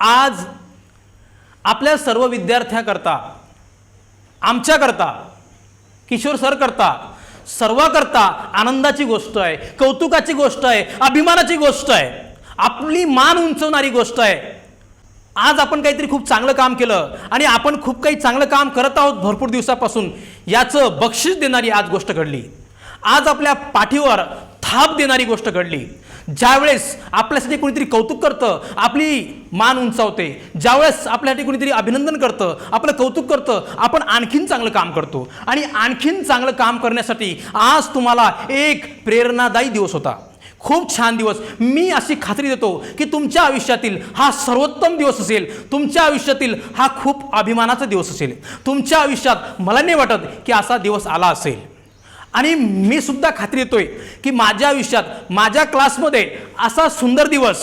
आज आपल्या सर्व विद्यार्थ्याकरता आमच्याकरता किशोर सर करता सर्वाकरता आनंदाची गोष्ट आहे कौतुकाची गोष्ट आहे अभिमानाची गोष्ट आहे आपली मान उंचवणारी गोष्ट आहे. आज आपण काहीतरी खूप चांगलं काम केलं आणि आपण खूप काही चांगलं काम करत आहोत भरपूर दिवसापासून याचं बक्षीस देणारी आज गोष्ट घडली. आज आपल्या पाठीवर थाप देणारी गोष्ट घडली. ज्यावेळेस आपल्यासाठी कोणीतरी कौतुक करतं आपली मान उंचावते ज्यावेळेस आपल्यासाठी कोणीतरी अभिनंदन करतं आपलं कौतुक करतं आपण आणखीन चांगलं काम करतो. आणि आणखीन चांगलं काम करण्यासाठी आज तुम्हाला एक प्रेरणादायी दिवस होता. खूप छान दिवस. मी अशी खात्री देतो की तुमच्या आयुष्यातील हा सर्वोत्तम दिवस असेल तुमच्या आयुष्यातील हा खूप अभिमानाचा दिवस असेल. तुमच्या आयुष्यात मला नाही वाटत की असा दिवस आला असेल. आणि मी सुद्धा खात्री देतोय की माझ्या आयुष्यात माझ्या क्लासमध्ये असा सुंदर दिवस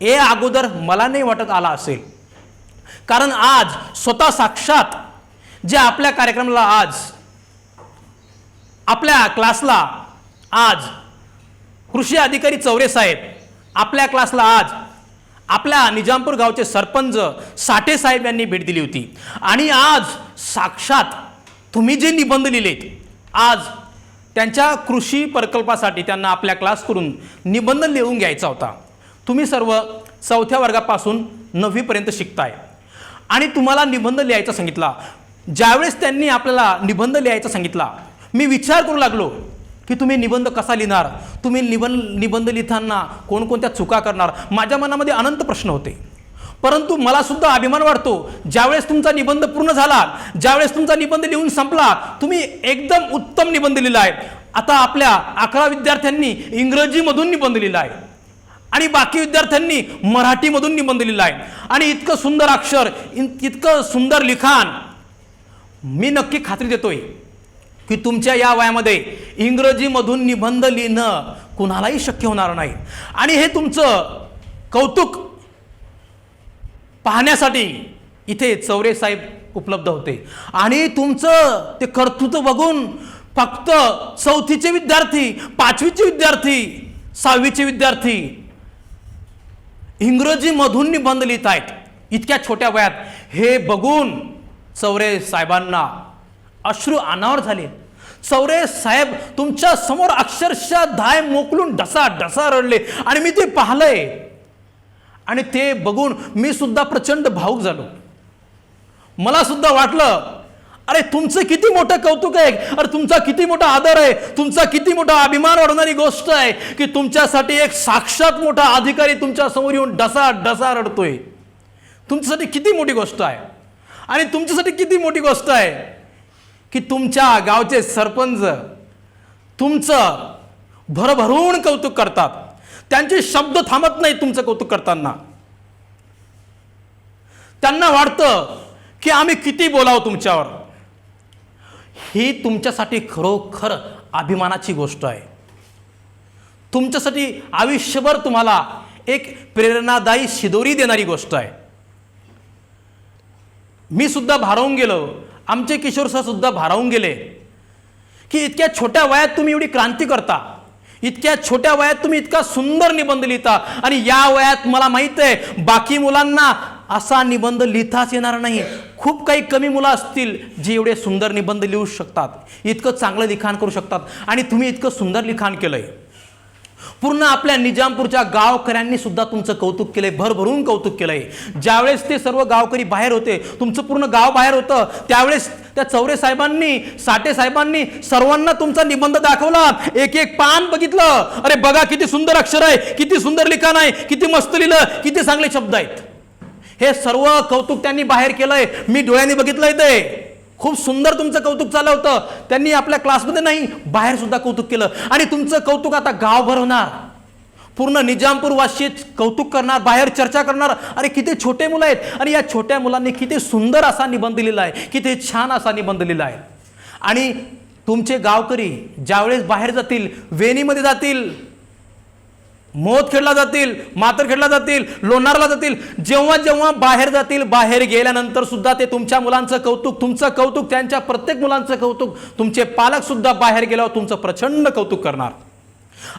हे अगोदर मला नाही वाटत आला असेल. कारण आज स्वतः साक्षात जे आपल्या कार्यक्रमाला आज आपल्या क्लासला आज कृषी अधिकारी चौरे साहेब आपल्या क्लासला आज आपल्या निजामपूर गावचे सरपंच साठे साहेब यांनी भेट दिली होती. आणि आज साक्षात तुम्ही जे निबंध लिहिलेत आज त्यांच्या कृषी प्रकल्पासाठी त्यांना आपल्या क्लासकडून निबंध लिहून घ्यायचा होता. तुम्ही सर्व चौथ्या वर्गापासून नववीपर्यंत शिकताय. आणि तुम्हाला निबंध लिहायचा सांगितला. ज्यावेळेस त्यांनी आपल्याला निबंध लिहायचा सांगितला मी विचार करू लागलो की तुम्ही निबंध कसा लिहिणार? तुम्ही निबंध निबंध लिहिताना कोणकोणत्या चुका करणार? माझ्या मनामध्ये अनंत प्रश्न होते. परंतु मला सुद्धा अभिमान वाटतो ज्यावेळेस तुमचा निबंध पूर्ण झाला ज्यावेळेस तुमचा निबंध लिहून संपला तुम्ही एकदम उत्तम निबंध लिहिला आहे. आता आपल्या अकरा विद्यार्थ्यांनी इंग्रजीमधून निबंध लिहिला आहे. आणि बाकी विद्यार्थ्यांनी मराठीमधून निबंध लिहिला आहे. आणि इतकं सुंदर अक्षर इन- इतकं सुंदर लिखाण मी नक्की खात्री देतोय की तुमच्या या वयामध्ये इंग्रजीमधून निबंध लिहिणं कुणालाही शक्य होणार नाही. आणि हे तुमचं कौतुक पाहण्यासाठी इथे चौरे साहेब उपलब्ध होते. आणि तुमचं ते कर्तृत्व बघून फक्त चौथीचे विद्यार्थी पाचवीचे विद्यार्थी सहावीचे विद्यार्थी इंग्रजीमधून निबंध लिहित आहेत. इतक्या छोट्या वयात हे बघून चौरे साहेबांना अश्रू अनावर झाले. चौरे साहेब तुमच्यासमोर अक्षरशः धाय मोकलून ढसा ढसा रडले. आणि मी ते पाहलंय. आणि ते बघून मी सुद्धा प्रचंड भाऊक झालो. मला सुद्धा वाटलं अरे तुमचं किती मोठं कौतुक आहे? अरे तुमचा किती मोठा आदर आहे? तुमचा किती मोठा अभिमान वाढवणारी गोष्ट आहे की तुमच्यासाठी एक साक्षात मोठा अधिकारी तुमच्यासमोर येऊन डसा डसा रडतोय. तुमच्यासाठी किती मोठी गोष्ट आहे? आणि तुमच्यासाठी किती मोठी गोष्ट आहे की तुमच्या गावचे सरपंच तुमचं भरभरून कौतुक करतात. त्यांचे शब्द थांबत नाही तुमचं कौतुक करताना. त्यांना वाटतं की आम्ही किती बोलावं तुमच्यावर. ही तुमच्यासाठी खरोखर अभिमानाची गोष्ट आहे. तुमच्यासाठी आयुष्यभर तुम्हाला एक प्रेरणादायी शिदोरी देणारी गोष्ट आहे. मी सुद्धा भारावून गेलो. आमचे किशोर सर सुद्धा भारावून गेले. की इतक्या छोट्या वयात तुम्ही एवढी क्रांती करता. इतक्या छोट्या वयात तुम्ही इतका सुंदर निबंध लिहिता. आणि या वयात मला माहीत आहे बाकी मुलांना असा निबंध लिहिताच येणार नाही. खूप काही कमी मुलं असतील जे एवढे सुंदर निबंध लिहू शकतात. इतकं चांगलं लिखाण करू शकतात. आणि तुम्ही इतकं सुंदर लिखाण केलंय. पूर्ण आपल्या निजामपूरच्या गावकऱ्यांनी सुद्धा तुमचं कौतुक केलंय भरभरून कौतुक केलंय. ज्यावेळेस ते सर्व गावकरी बाहेर होते तुमचं पूर्ण गाव बाहेर होतं त्यावेळेस त्या चौरे साहेबांनी साठे साहेबांनी सर्वांना तुमचा निबंध दाखवला. एक एक पान बघितलं. अरे बघा किती सुंदर अक्षर आहे किती सुंदर लिखाण आहे किती मस्त लिहिलं किती चांगले शब्द आहेत. हे सर्व कौतुक त्यांनी बाहेर केलंय. मी डोळ्यांनी बघितलंय ते. खूप सुंदर तुमचं कौतुक चाललं होतं. त्यांनी आपल्या क्लासमध्ये नाही बाहेर सुद्धा कौतुक केलं. आणि तुमचं कौतुक आता गाव भरवणार. पूर्ण निजामपूर वाशीत कौतुक करणार बाहेर चर्चा करणार. अरे किती छोटे मुलं आहेत. आणि या छोट्या मुलांनी किती सुंदर असा निबंध लिहिला आहे. किती छान असा निबंध लिहिला आहे. आणि तुमचे गावकरी ज्यावेळेस बाहेर जातील वेणीमध्ये जातील खेळला जातील मातर खेळला जातील लोणारला जातील जेव्हा जेव्हा बाहेर जातील बाहेर गेल्यानंतर सुद्धा ते तुमच्या मुलांचं कौतुक तुमचं कौतुक त्यांच्या प्रत्येक मुलांचं कौतुक तुमचे पालक सुद्धा बाहेर गेल्यावर तुमचं प्रचंड कौतुक करणार.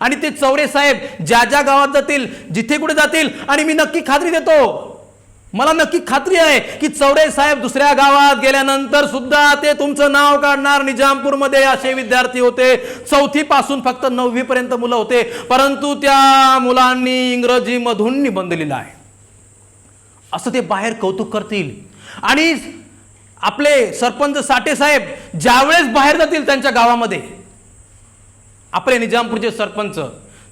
आणि ते चौरे साहेब ज्या ज्या गावात जातील जिथे कुठे जातील आणि मी नक्की खात्री देतो मला नक्की खात्री आहे की चौडे साहेब दुसऱ्या गावात गेल्यानंतर सुद्धा ते तुमचं नाव काढणार. निजामपूरमध्ये असे विद्यार्थी होते. चौथी पासून फक्त नववी पर्यंत मुलं होते. परंतु त्या मुलांनी इंग्रजी मधून निबंध लिहिला आहे. असं ते बाहेर कौतुक करतील. आणि आपले सरपंच साठे साहेब ज्यावेळेस बाहेर जातील त्यांच्या गावामध्ये आपले निजामपूरचे सरपंच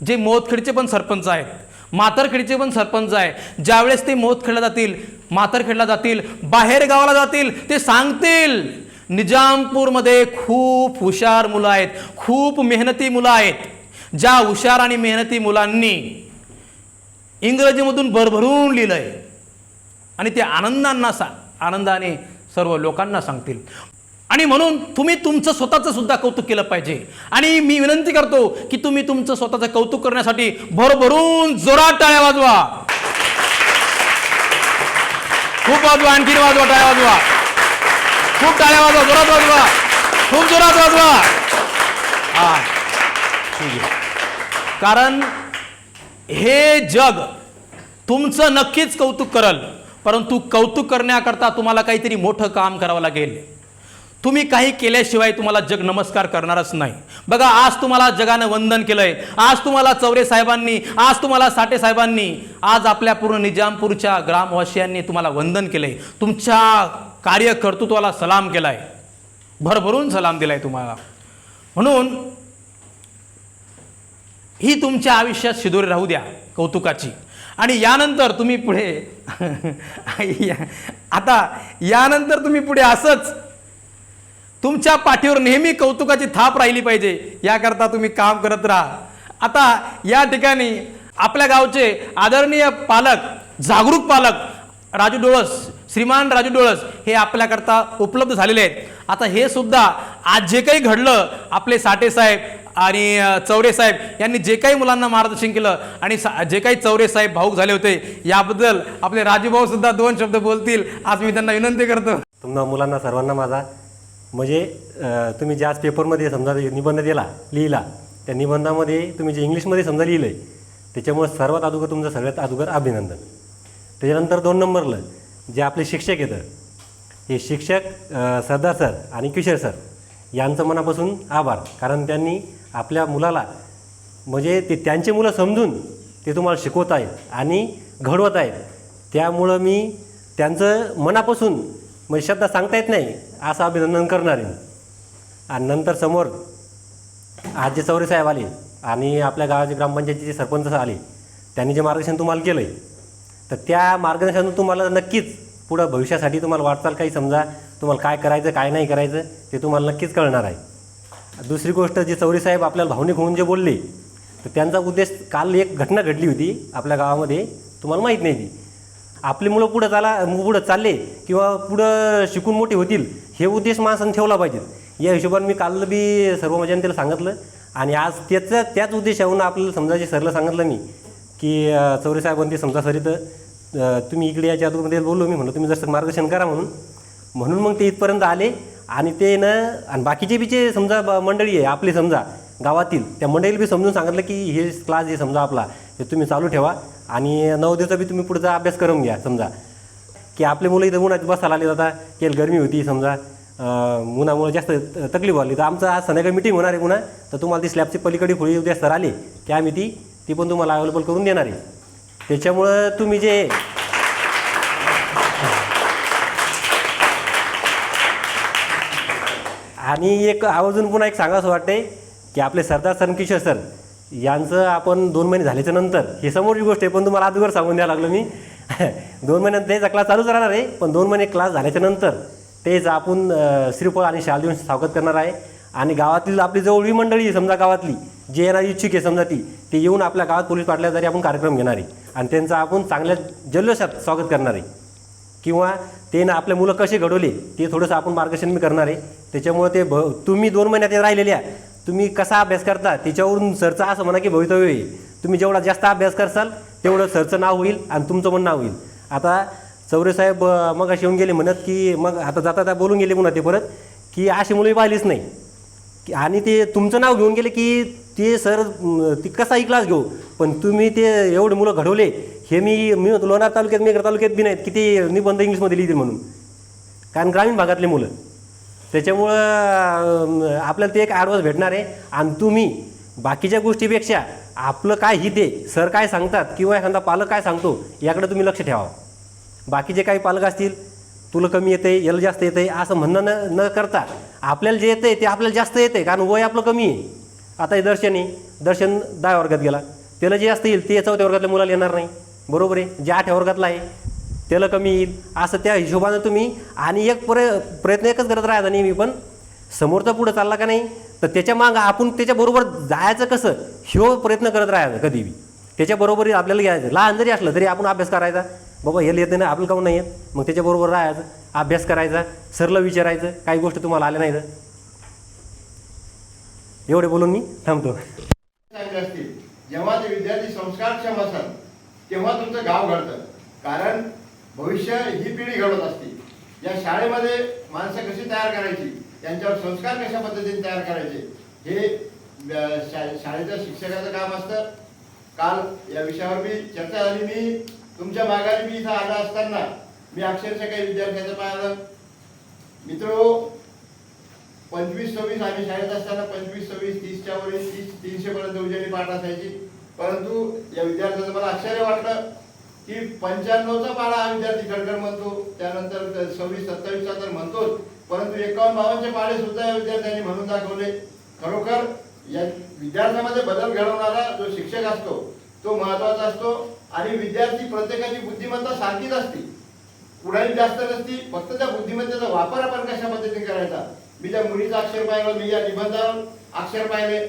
जे मोदखेडचे पण सरपंच आहेत मातरखेडचे पण सरपंच आहे. ज्यावेळेस ते मोतखेडला जातील मातरखेडला जातील बाहेर गावाला जातील ते सांगतील निजामपूरमध्ये खूप हुशार मुलं आहेत खूप मेहनती मुलं आहेत. ज्या हुशार आणि मेहनती मुलांनी इंग्रजीमधून भरभरून लिहिलंय. आणि ते आनंदांना सा आनंदाने सर्व लोकांना सांगतील. आणि म्हणून तुम्ही तुमचं स्वतःचं सुद्धा कौतुक केलं पाहिजे. आणि मी विनंती करतो की तुम्ही तुमचं स्वतःचं कौतुक करण्यासाठी भरभरून जोरात टाळ्या वाजवा. खूप वाजवा आणखीन वाजवा टाळ्या वाजवा. खूप टाळ्या वाजवा जोरात वाजवा. खूप जोरात वाजवा. हा. ठीक आहे. कारण हे जग तुमचं नक्कीच कौतुक करल परंतु कौतुक करण्याकरता तुम्हाला काहीतरी मोठं काम करावं लागेल. तुम्ही काही केल्याशिवाय तुम्हाला जग नमस्कार करणारच नाही. बघा आज तुम्हाला जगानं वंदन केलंय. आज तुम्हाला चौरे साहेबांनी आज तुम्हाला साठे साहेबांनी आज आपल्या पूर्ण निजामपूरच्या ग्रामवासियांनी तुम्हाला वंदन केलंय. तुमच्या कार्यकर्तृत्वाला सलाम केलाय. भरभरून सलाम दिलाय तुम्हाला. म्हणून ही तुमच्या आयुष्यात शिदोरी राहू द्या कौतुकाची. आणि यानंतर तुम्ही पुढे आता यानंतर तुम्ही पुढे असंच तुमच्या पाठीवर नेहमी कौतुकाची थाप राहिली पाहिजे. याकरता तुम्ही काम करत राहा. आता या ठिकाणी आपल्या गावचे आदरणीय पालक जागरूक पालक राजू डोळस श्रीमान राजू डोळस हे आपल्याकरता उपलब्ध झालेले आहेत. आता हे सुद्धा आज जे काही घडलं आपले साठे साहेब आणि चौरे साहेब यांनी जे काही मुलांना मार्गदर्शन केलं आणि सा- जे काही चौरे साहेब भाऊक झाले होते याबद्दल आपले राजूभाऊ सुद्धा दोन शब्द बोलतील. आज मी त्यांना विनंती करतो. तुम्हाला मुलांना सर्वांना माझा म्हणजे तुम्ही ज्या आज पेपरमध्ये समजा निबंध दिला लिहिला त्या निबंधामध्ये तुम्ही जे इंग्लिशमध्ये समजा लिहिलं आहे त्याच्यामुळे सर्वात अगोदर तुमचं सगळ्यात अगोदर अभिनंदन. त्याच्यानंतर दोन नंबरला जे आपले शिक्षक येतं हे शिक्षक सरदार सर आणि किशोर सर यांचं मनापासून आभार. कारण त्यांनी आपल्या मुलाला म्हणजे ते त्यांचे मुलं समजून ते तुम्हाला शिकवत आहेत आणि घडवत आहेत त्यामुळं मी त्यांचं मनापासून म्हणजे शब्द सांगता येत नाही असं अभिनंदन करणार. आहे आणि नंतर समोर आज जे चौरे साहेब आले आणि आपल्या गावाचे ग्रामपंचायतीचे सरपंच आले. त्यांनी जे मार्गदर्शन तुम्हाला केलं आहे तर त्या मार्गदर्शनातून तुम्हाला नक्कीच पुढं भविष्यासाठी तुम्हाला वाटचाल काही समजा तुम्हाला काय करायचं काय नाही करायचं ते तुम्हाला नक्कीच कळणार आहे. दुसरी गोष्ट जे चौरी साहेब आपल्याला भावनिक होऊन जे बोलले तर त्यांचा उद्देश काल एक घटना घडली होती आपल्या गावामध्ये तुम्हाला माहीत नाही ती. आपली मुलं पुढं चाला पुढं चालले किंवा पुढं शिकून मोठे होतील हे उद्देश माणसानं ठेवला पाहिजेत या हिशोबाने मी काल बी सर्व जनतेला सांगितलं आणि आज त्याचं त्याच उद्देशाहून आपल्याला समजा जे सरला सांगितलं मी की चौरे साहेबांनी समजा सर इथं तुम्ही इकडे याच्या अगोदर बोललो मी म्हणलं तुम्ही जसं मार्गदर्शन करा म्हणून. म्हणून मग ते इथपर्यंत आले आणि ते न आणि बाकीचे बी जे समजा ब- मंडळी आहे आपली समजा गावातील त्या मंडळीला बी समजून सांगितलं की हे क्लास जे समजा आपला हे तुम्ही चालू ठेवा. आणि नऊ बी तुम्ही पुढचा अभ्यास करून घ्या समजा. की आपले मुलं इथं उन्हात बसायला आले जाता केल गरमी होती समजा. अं, उन्हामुळे जास्त तकलीफ आली तर आमचं आज संध्याकाळी मिटिंग होणार आहे पुन्हा. तर तुम्हाला ती स्लॅबची पलीकडे खोळी उद्या सर आली की आम्ही ती ती पण तुम्हाला अवेलेबल करून देणार आहे. त्याच्यामुळं तुम्ही जे आणि एक आवर्जून पुन्हा एक सांगावं वाटते की आपले सरदार सर किशोर सर यांचं आपण दोन महिने झाल्याच्यानंतर हे समोरची गोष्ट आहे पण तुम्हाला अगोदर सांगून द्यायला लागलो मी. दोन महिन्यात त्याचा क्लास चालूच राहणार आहे पण दोन महिने क्लास झाल्याच्यानंतर तेच आपण श्रीफळ आणि शाल देऊन स्वागत करणार आहे. आणि गावातील आपली जवळी मंडळी आहे समजा गावातली जे येणार इच्छुक आहे समजा ती ते येऊन आपल्या गावात पोलीस पाटल्या जरी आपण कार्यक्रम घेणार आहे. आणि त्यांचा आपण चांगल्या जल्लोषात स्वागत करणार आहे. किंवा ते ना आपले मुलं कसे घडवले ते थोडंसं आपण मार्गदर्शन मी करणार आहे. त्याच्यामुळे ते भ तुम्ही दोन महिन्यात राहिलेल्या तुम्ही कसा अभ्यास करता त्याच्यावरून सरचं असं म्हणा की भवितव्य आहे तुम्ही जेवढा जास्त अभ्यास करसाल तेवढं सरचं नाव होईल आणि तुमचं पण नाव होईल. आता चौरे साहेब मग असे येऊन गेले म्हणत की मग आता जाता जाता बोलून गेले पुन्हा ते परत की अशी मुलं पाहिलीच नाही. की आणि ते तुमचं नाव घेऊन गेले की ते सर ती कसाही क्लास घेऊ पण तुम्ही ते एवढे मुलं घडवले हे मी मी लोणार तालुक्यात मेघर तालुक्यात बी नाहीत किती निबंध इंग्लिशमध्ये लिहितील म्हणून. कारण ग्रामीण भागातले मुलं. त्याच्यामुळं आपल्याला ते एक ॲडवान्स भेटणार आहे. आणि तुम्ही बाकीच्या गोष्टीपेक्षा आपलं काय हित आहे सर काय सांगतात किंवा एखादा पालक काय सांगतो याकडे तुम्ही लक्ष ठेवा. बाकीचे काही पालक असतील तुला कमी येते याला जास्त येते असं म्हणणं न न करता आपल्याला जे येतं ते आपल्याला जास्त येते कारण वय आपलं कमी आहे. आता हे दर्शन आहे दर्शन दहा वर्गात गेला. त्याला जे जास्त येईल ते चौथ्या वर्गातल्या मुलाला येणार नाही. बरोबर आहे? जे आठव्या वर्गातला आहे त्याला कमी येईल. असं त्या हिशोबानं तुम्ही आणि एक प्र प्रयत्न एकच करत राहायचा नेहमी पण. समोरचा पुढं चालला का नाही तर त्याच्या मागं आपण त्याच्याबरोबर जायचं कसं ह्यो प्रयत्न करत राहायचा कधीबी. त्याच्याबरोबरही आपल्याला घ्यायचं. लहान जरी असलं तरी आपण अभ्यास करायचा. बाबा हे येते ना आपलं काऊन नाही येत? मग त्याच्याबरोबर राहायचं अभ्यास करायचा सरलं विचारायचं काही गोष्ट तुम्हाला आल्या नाही तर एवढे बोलून मी थांबतो. जेव्हा ते विद्यार्थी संस्कारक्षम असतात तेव्हा तुमचं गाव घडतं. कारण भविष्य ही पिढी घडत असते. या शाळेमध्ये माणसं कशी तयार करायची? त्यांच्यावर संस्कार कशा पद्धतीने तयार करायचे? हे शा- शाळेच्या शिक्षकाचं काम असतं. काल या विषयावर मी चर्चा झाली. मी तुमच्या मागाने मी इथं आला असताना मी अक्षरशः काही विद्यार्थ्यांचं पाहिलं. मित्र पंचवीस सव्वीस आम्ही शाळेत असताना पंचवीस सव्वीस तीसच्या वरील तीस तीनशे पर्यंत उजेडी पाठ असायची. परंतु या विद्यार्थ्याचं मला आश्चर्य वाटलं. की पंच्याण्णवचा पाडा हा विद्यार्थी खडखड म्हणतो. त्यानंतर सव्वीस सत्तावीसचा तर म्हणतोच. परंतु एकावन्न बावनचे पाडे सुद्धा या विद्यार्थ्यांनी म्हणून दाखवले. खरोखर या विद्यार्थ्यामध्ये बदल घडवणारा जो शिक्षक असतो तो महत्त्वाचा असतो. आणि विद्यार्थी प्रत्येकाची बुद्धिमत्ता सारखीच असते. कुणाही जास्त नसती फक्त त्या बुद्धिमत्तेचा वापर आपण कशा पद्धतीने करायचा? मी त्या मुलीचं अक्षर पाहिलं मी या निबंधावर अक्षर पाहिले.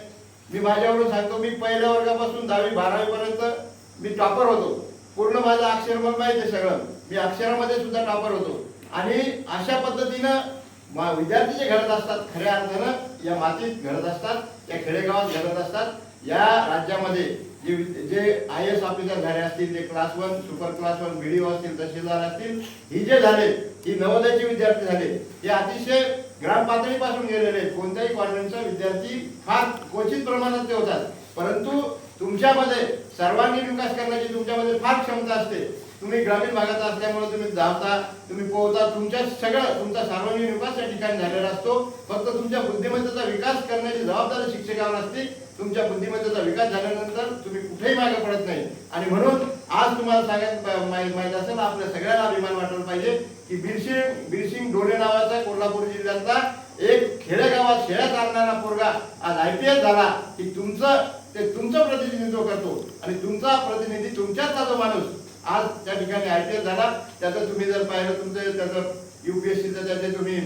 मी माझ्यावरून सांगतो मी पहिल्या वर्गापासून दहावी बारावीपर्यंत मी टॉपर होतो. पूर्ण माझं अक्षर मला माहिती आहे सगळं. मी अक्षरामध्ये सुद्धा टॉपर होतो. आणि अशा पद्धतीनं विद्यार्थी जे घडत असतात खऱ्या अर्थानं या मातीत घडत असतात या खेडेगावात घडत असतात या राज्यामध्ये जे जे आय एस ऑफिसर झाले असतील ते class one super class one B असतील तहसीलदार असतील ही जे झाले ही नवोदयचे विद्यार्थी झाले हे अतिशय ग्राम पातळीपासून गेलेले आहेत. कोणत्याही कॉन्व्हेंटचा विद्यार्थी फार क्वचित प्रमाणात ते होतात. परंतु तुमच्यामध्ये सर्वांगीण विकास करण्याची तुमच्यामध्ये फार क्षमता असते. तुम्ही ग्रामीण भागात असल्यामुळे तुम्ही धावता तुम्ही पोहता तुमच्या सगळं तुमचा सर्वांगीण विकास त्या ठिकाणी झालेला असतो. फक्त तुमच्या बुद्धिमत्तेचा विकास करण्याची जबाबदारी शिक्षकावर असते. तुमच्या बुद्धिमत्तेचा विकास झाल्यानंतर तुम्ही कुठेही मागे पडत नाही. आणि म्हणून आज तुम्हाला सांगायचं माहीत माहीत असेल आपल्या सगळ्यांना अभिमान वाटायला पाहिजे की बिरसिंग बिरसिंग डोले नावाचा कोल्हापूर जिल्ह्यातला एक खेडेगावात शेळ्या चालणारा पोरगा आज आय पी एस झाला की तुमचं ते तुमचं प्रतिनिधित्व करतो. आणि तुमचा प्रतिनिधी तुमच्यातला जो माणूस. आज त्या ठिकाणी आय पी झाला. त्याचं तुम्ही जर पाहिलं तुमचं त्याचं युपीएससीचं त्याचे तुम्ही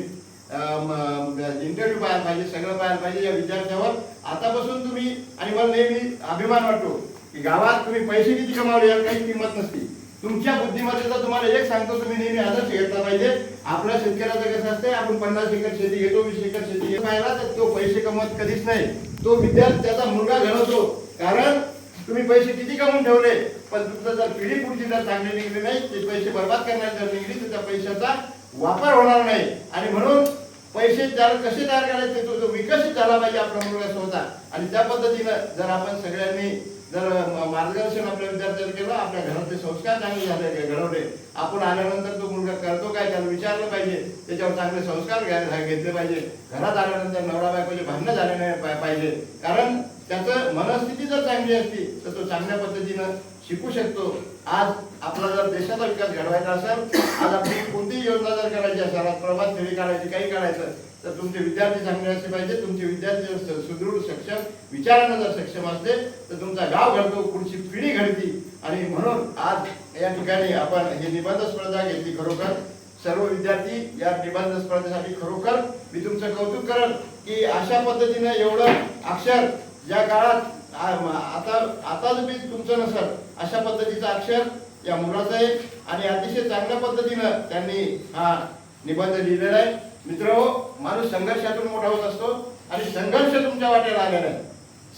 इंटरव्ह्यू पाहायला पाहिजे सगळं पाहायला पाहिजे या विद्यार्थ्यावर आतापासून तुम्ही आणि मला नेहमी अभिमान वाटतो की गावात तुम्ही पैसे किती कमावले यावर काही किंमत नसती. तुमच्या बुद्धिमत्तेचा तुम्हाला एक सांगतो तुम्ही नेहमी आदर्श घेतला पाहिजे. आपल्या शेतकऱ्याचं कसं असतंय आपण पन्नास एकर शेती घेतो वीस एकर शेती घेतो. पाहिला तर तो पैसे कमवत कधीच नाही. तो विद्यार्थी त्याचा मुलगा घडवतो कारण तुम्ही पैसे किती कमवून ठेवले? पण तुमचा जर पिढी पुढची जर चांगली निघली नाही ते पैसे बर्बाद करण्यात जर निघली तर त्या पैशाचा वापर होणार नाही. आणि म्हणून पैसे त्याला कसे तयार करायचे? तो जो विकसित झाला पाहिजे आपला मुलगा स्वतः. आणि त्या पद्धतीनं जर आपण सगळ्यांनी जर मार्गदर्शन आपल्या विद्यार्थ्यांनी केलं आपल्या घरातले संस्कार चांगले झाले घडवले आपण आल्यानंतर तो मुलगा करतो काय त्याला विचारलं पाहिजे त्याच्यावर चांगले संस्कार घेतले पाहिजे. घरात आल्यानंतर नवरा बायकोचे भांडणं झाले नाही पाहिजे. कारण त्याचं मनस्थिती जर चांगली असती तर तो चांगल्या पद्धतीनं शिकू शकतो. आज आपला जर देशाचा विकास घडवायचा असेल आज आपली कोणतीही योजना जर करायची असेल आज प्रभात फेरी काढायची काही काढायचं तर तुमचे विद्यार्थी चांगले असले पाहिजे. तुमचे विद्यार्थी जर सुदृढ सक्षम विचारानं जर सक्षम असले तर तुमचा गाव घडतो पुढची पिढी घडती. आणि म्हणून आज या ठिकाणी आपण ही निबंध स्पर्धा घेतली खरोखर. सर्व विद्यार्थी या निबंध स्पर्धेसाठी खरोखर मी तुमचं कौतुक करल की अशा पद्धतीनं एवढं अक्षर या काळात आता आता जर तुमचं नसल अशा पद्धतीचं अक्षर या मुलाचं आहे आणि अतिशय चांगल्या पद्धतीनं त्यांनी हा निबंध लिहिलेला आहे. मित्र माणूस संघर्षातून मोठा होत असतो आणि संघर्ष तुमच्या वाटेला आलेला आहे.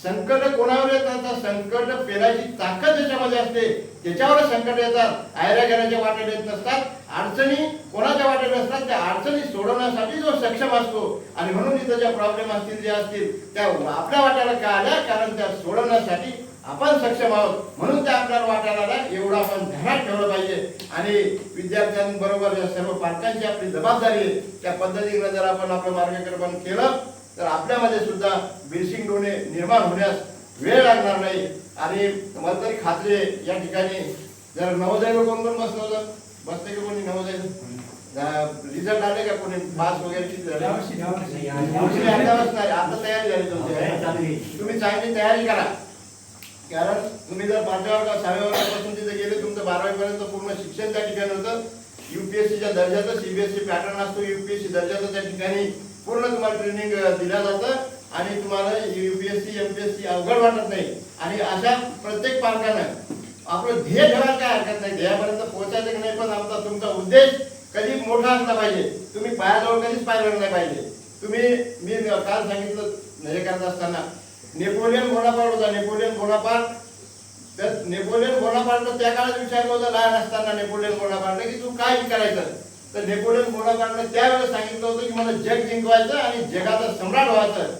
संकट कोणावर येतात तर संकट पेरायची ताकद ज्याच्यामध्ये असते. त्याच्यावर संकट येतात. आयऱ्या घेण्याच्या वाटेला येत नसतात. अडचणी कोणाच्या वाटेला असतात त्या अडचणी सोडवण्यासाठी जो सक्षम असतो. आणि म्हणून इथं ज्या प्रॉब्लेम असतील जे असतील त्या आपल्या वाट्याला का आल्या कारण त्या सोडवण्यासाठी आपण सक्षम आहोत. म्हणून त्या आपल्याला वाटायला आलं एवढं आपण ध्यानात ठेवलं पाहिजे. आणि विद्यार्थ्यांबरोबर या सर्व पालकांची आपली जबाबदारी आहे. त्या पद्धतीनं जर आपण आपलं मार्गक्रमण केलं तर आपल्यामध्ये सुद्धा बिल्सिंग डोणे निर्माण होण्यास वेळ लागणार नाही. आणि मला तरी खात्री या ठिकाणी जर नवोदय कोण कोण बसलं होतं बसते का कोणी नवोदय? रिझल्ट आले का कोणी? पास वगैरे किती झाले? यावर्षी आता तयारी झाली तुमची. तुम्ही चांगली तयारी करा. कारण तुम्ही जर पाचव्या वर्गात सहाव्या वर्गापासून तिथे गेले तुमचं बारावी पर्यंत पूर्ण शिक्षण त्या ठिकाणी होतं. युपीएससीच्या दर्जाचं सीबीएसई पॅटर्न असतो. युपीएससी दर्जाचं त्या ठिकाणी पूर्ण तुम्हाला ट्रेनिंग दिलं जातं आणि तुम्हाला युपीएससी एमपीएससी अवघड वाटत नाही. आणि अशा प्रत्येक पालकानं आपलं ध्येय ठेवायला काय हरकत नाही. ध्येयापर्यंत पोहोचायचं की नाही पण आमचा तुमचा उद्देश कधी मोठा असला पाहिजे. तुम्ही पायाजवळ कधीच पाय नाही पाहिजे. तुम्ही मी काल सांगितलं हे करत असताना नेपोलियन बोनापार्ट होता. नेपोलियन बोनापार्ट तर नेपोलियन बोनापार्टनं त्या काळात विचारलं होतं लहान असताना नेपोलियन बोनापार्ट की तू काय करायचं? तर नेपोलियन बोनापार्टने त्यावेळेस सांगितलं होतं की मला जग जिंकवायचं आणि जगाचा सम्राट व्हायचं.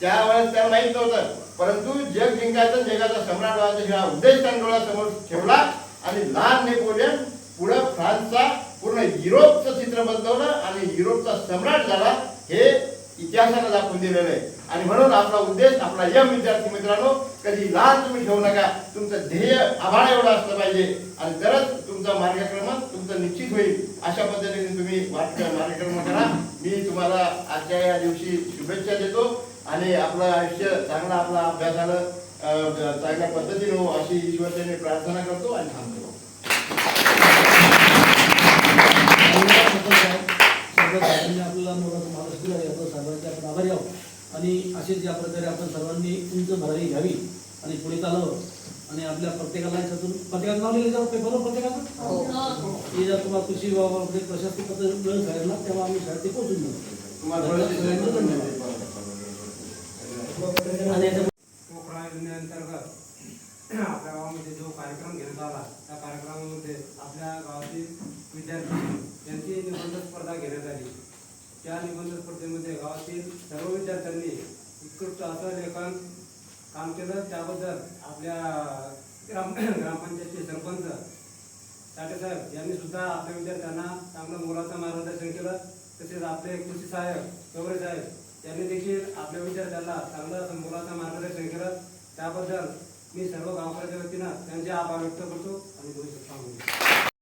त्यावेळेस त्याला माहीत नव्हतं. परंतु जग जिंकायचं जगाचा सम्राट व्हायचा हा उद्देश त्यांनी डोळ्यासमोर ठेवला आणि लहान नेपोलियन पुढे फ्रान्सचा पूर्ण युरोपचं चित्र बदलवलं आणि युरोपचा सम्राट झाला हे इतिहासाला दाखवून दिलेलं आहे. आणि म्हणून आपला उद्देश आपला यम विद्यार्थी मित्रांनो कधी लहान तुम्ही ठेवू नका. तुमचं ध्येय आभाळ एवढं असलं पाहिजे. आणि तरच तुमचा मार्गक्रमण तुमचं निश्चित होईल. अशा पद्धतीने तुम्ही मार्ग मार्गक्रमण करा. मी तुम्हाला आजच्या या दिवशी शुभेच्छा देतो आणि आपलं आयुष्य चांगलं आपला अभ्यासाला चांगल्या पद्धतीने हो अशी ईश्वरतेने प्रार्थना करतो आणि थांबतो. आपल्याला आभारी आहोत आणि असेच या प्रकारे आपण सर्वांनी उंच भरारी घ्यावी आणि पुढे चालावं. आणि आपल्या प्रत्येकाला याच्यातून प्रत्येकाचं नाव लिहिलं जाऊ पेपरवर प्रत्येकाचं हे. जर तुम्हाला कृषी विभागामध्ये प्रशासकीय पत्र मिळून जाईल ना तेव्हा आम्ही शाळेत ते पोहोचून देऊ. आणि याच्या पोखरा योजनेअंतर्गत आपल्या गावामध्ये जो कार्यक्रम घेण्यात आला त्या कार्यक्रमामध्ये आपल्या गावातील विद्यार्थी यांची निबंध स्पर्धा घेण्यात आली. त्या निबंध स्पर्धेमध्ये गावातील सर्व विद्यार्थ्यांनी उत्कृष्ट असं लेखन काम केलं त्याबद्दल आपल्या ग्राम ग्रामपंचायतचे सरपंच साठे साहेब यांनी सुद्धा आपल्या विद्यार्थ्यांना चांगलं मोलाचं मार्गदर्शन केलं. तसेच आपले कृषी सहाय्यक गौरे साहेब यांनी देखील आपल्या विद्यार्थ्यांना चांगलं असं मोलाचं मार्गदर्शन केलं. त्याबद्दल मी सर्व गावकऱ्याच्या वतीनं त्यांचे आभार व्यक्त करतो आणि भविष्यात सांगतो